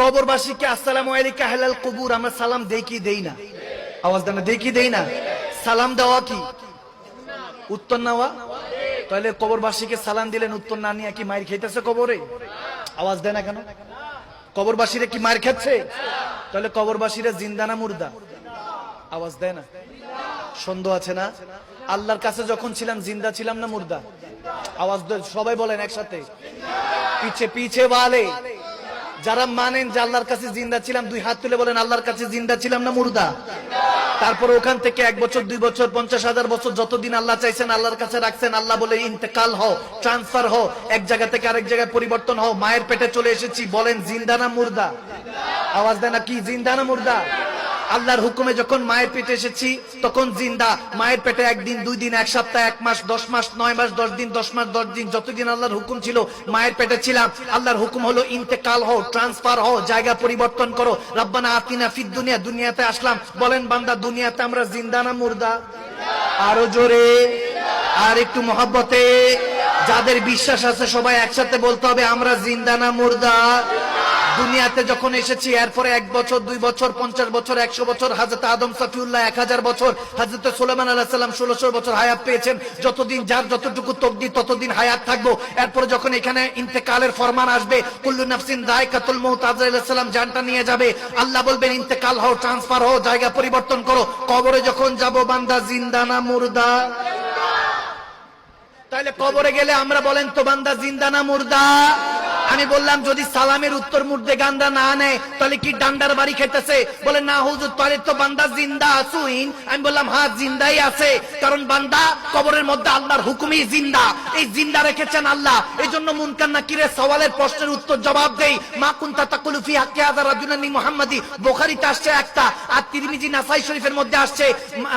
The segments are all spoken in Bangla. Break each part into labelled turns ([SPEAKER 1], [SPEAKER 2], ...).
[SPEAKER 1] কবরবাসীকে আসসালামু আলাইকা হালাল কবুর, আমরা সালাম দেই কি দেই না? আওয়াজ দেন দেই কি দেই না? সালাম দেওয়া কি? উত্তর নেওয়া? তাহলে কবরবাসীকে সালাম দিলেন, উত্তর না নিয়ে কি মায়ের খেতেছে কবরে? আওয়াজ দেয় না কেন? কবরবাসীরা কি মার খাচ্ছে? তাহলে কবরবাসীরা জিন্দা না মুর্দা? আওয়াজ দেয় না? সন্দেহ আছে না? আল্লাহর কাছে যখন ছিলাম, জিন্দা ছিলাম না মুর্দা? আওয়াজ সবাই বলেন একসাথে। পিছে পিছে বালে। যারা মানেন যে আল্লাহর কাছে জিন্দা ছিলাম, দুই হাত তুলে বলেন, আল্লাহর কাছে জিন্দা ছিলাম না মুর্দা? তারপর ওখান থেকে এক বছর, দুই বছর, পঞ্চাশ হাজার বছর যতদিন আল্লাহ চাইছেন, আল্লাহর কাছে রাখছেন, আল্লাহ বলে, ইন্তেকাল হও, ট্রান্সফার হও, এক জায়গা থেকে আরেক জায়গায় পরিবর্তন হও, মায়ের পেটে চলে এসেছি, বলেন, জিন্দা না মুর্দা? আওয়াজ দেয় না, কি, জিন্দা না মুর্দা? আল্লাহর হুকুমে যখন মায়ের পেটে এসেছি, তখন জিন্দা। মায়ের পেটে একদিন, দুই দিন, এক সপ্তাহ, এক মাস, দশ মাস, নয় মাস, দশ দিন, দশ মাস, দশ দিন, যতদিন আল্লাহর হুকুম ছিল, মায়ের পেটে ছিলাম। আল্লাহর হুকুম হলো, ইন্তেকাল হও, ট্রান্সফার হও, জায়গা পরিবর্তন করো। রব্বানা আতিনা ফিদ দুনিয়া, দুনিয়াতে আসলাম। বলেন, বান্দা, দুনিয়াতে আমরা জিন্দা না মুর্দা? আরও জোরে, আর একটু মহব্বতে। যাদের বিশ্বাস আছে, সবাই একসাথে বলতে হবে, আমরা জিন্দা না মুর্দা? দুনিয়াতে যখন এসেছি, এরপরে এক বছর, দুই বছর, পঞ্চাশ বছর, একশো বছর, হাজরত আদম সফিউল্লাহ এক হাজার বছর, হাজরত সোলেমান আল্লাহ সাল্লাম ষোলোশো বছর হায়াত পেয়েছেন। যতদিন যার যতটুকু তকদি ততদিন হায়াত থাকব। এরপরে যখন এখানে ইন্তেকালের ফরমান আসবে, কুল্লু নাফসিন রায় কাতুল মৌত আজরাইসাল্লাম জানটা নিয়ে যাবে। আল্লাহ বলবেন, ইন্তেকাল হও, ট্রান্সফার হও, জায়গা পরিবর্তন করো। কবরে যখন যাব, বান্দা জিন্দা না মুর্দা? তাহলে কবরে গেলে আমরা বলেন তো, বান্দা জিন্দা না মুর্দা? আমি বললাম, যদি সালামের উত্তর মুর্দে গান্দা না নেয়, তাহলে কি ডান্ডার বাড়ি খেতেছে? বলে, না, হুজুর, তাহলে তো বান্দা জিন্দা আসুইন আমি বললাম হ্যাঁ জিন্দাই আছে। কারণ বান্দা কবরের মধ্যে আল্লাহর হুকুমই জিন্দা। এই জিন্দা রেখেছেন আল্লাহ। এই জন্য মুনকার নাকিরে সওয়ালের প্রশ্নের উত্তর জবাব দেই। মা কুনতা তাকুলু ফি হাক্কি হাযা রাজুলানি মুহাম্মাদি। বুখারীতে আসছে একটা, আর তিরমিজি নাসাই শরীফের মধ্যে আসছে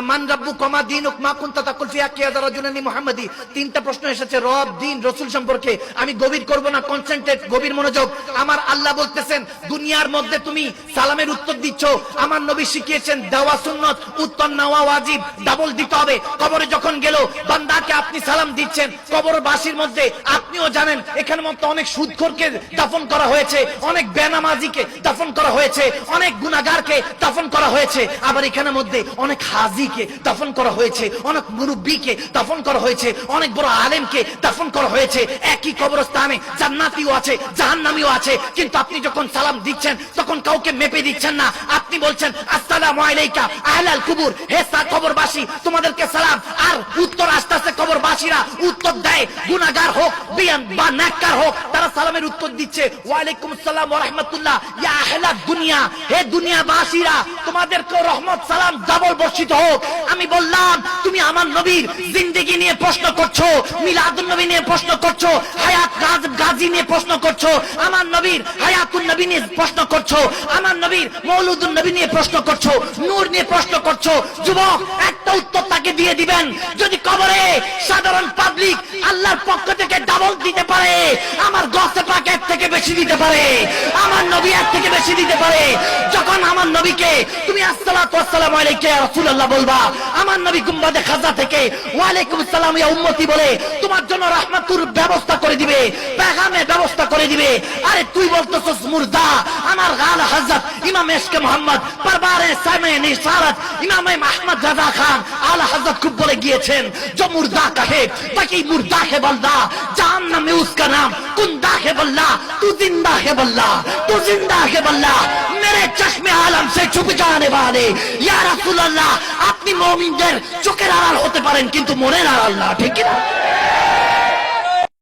[SPEAKER 1] মান রাব্বু কমা দিনুক মা কুনতা তাকুল ফি হাক্কি হাযা রাজুলানি মুহাম্মাদি। তিনটা প্রশ্ন এসেছে, রব, দিন, রসুল সম্পর্কে। আমি গভীর করব না কনসেন্ট্রেট গভীর মনোযোগ। আমার আল্লাহ বলতেছেন, দুনিয়ার মধ্যে তুমি সালামের উত্তর দিচ্ছ। আমার নবী শিখিয়েছেন, দেওয়া সুন্নত, উত্তর নেওয়া ওয়াজিব ডাবল দিতে হবে। কবরে যখন গেল, বান্দাকে আপনি সালাম দিচ্ছেন। কবরবাসীর মধ্যে আপনিও জানেন, এখানে মধ্যে অনেক সুদখোরকে দাফন করা হয়েছে, অনেক বেনামাজিকে দাফন করা হয়েছে, অনেক গুনাগারকে দাফন করা হয়েছে। আবার এখানে মধ্যে অনেক হাজিকে দাফন করা হয়েছে, অনেক মুরব্বীকে দাফন করা হয়েছে, অনেক বড় আলেমকে দাফন করা হয়েছে। একই কবরস্থানে জান্নাতিও আছে জাহান্নামীও আছে, কিন্তু আপনি যখন সালাম দিচ্ছেন, তখন কাউকে মেপে দিচ্ছেন না। আপনি বলছেন, আসসালামু আলাইকা, আহলাল কুবুর। হে সা কবরবাসী তোমাদেরকে সালাম। আর উত্তর আসতে আসতে কবরবাসীরা উত্তর দেয়। গুনাহগার হোক বিয়ান বা নেককার হোক, তারা সালামের উত্তর দিচ্ছে। ওয়া আলাইকুম আসসালাম ওয়া রাহমাতুল্লাহ। ইয়া আহলাদ দুনিয়া, হে দুনিয়াবাসীরা তোমাদেরকে রহমত, সালাম ডাবল বর্ষিত হোক। আমি বললাম, তুমি আমার নবীর জিন্দেগি নিয়ে প্রশ্ন করছ, মিলাদুন নবী নিয়ে প্রশ্ন করছ, হায়াত গাজ নিয়ে প্রশ্ন করছ, আমার নবীর হায়াতুন নবী নিয়ে প্রশ্ন করছ, আমার নবীর মৌলুদুন নবী নিয়ে প্রশ্ন করছ, নূর নিয়ে প্রশ্ন করছ। যুবক, একটা উত্তর তাকে দিয়ে দিবেন। যদি কবরে সাধারণ পাবলিক আল্লাহর পক্ষ থেকে ডাবল দিতে পারে, আমার গসে পাক এক থেকে বেশি দিতে পারে, আমার নবী এক থেকে বেশি দিতে পারে। যখন আমার নবীকে তুমি আসসালাতু আসসালামু বলবা। আমার নবী গুম্বাদে খাজা থেকে ওয়ালাইকুম সালাম ইয়া উম্মতি বলে তোমার জন্য রাহমাতুর ব্যবস্থা করে দিবে পেগামে ব্যবস্থা করে দিবে। আরে তুই বলতেছস, মুর্দা, আমার গাল হযরত ইমাম এসকে মোহাম্মদ, পারবারে সামে নিসারাত ইমাম আহমদ রাজা খান, আল হযরত খুব বলে গিয়েছেন, যে মুর্দা কাহে, তাকে মুর্দা হে বান্দা জাহান্নামে উসকা নাম, কুন্দা হে বল্লা তু জিন্দা হে বল্লা তু জিন্দা হে বল্লা মেরে চশমে আলম সে ছুপে যাওয়ানে বাদে ইয়া রাসূলুল্লাহ আপনি মুমিনদের চোখের আড়াল হতে পারেন, কিন্তু মনের আড়াল না, ঠিক না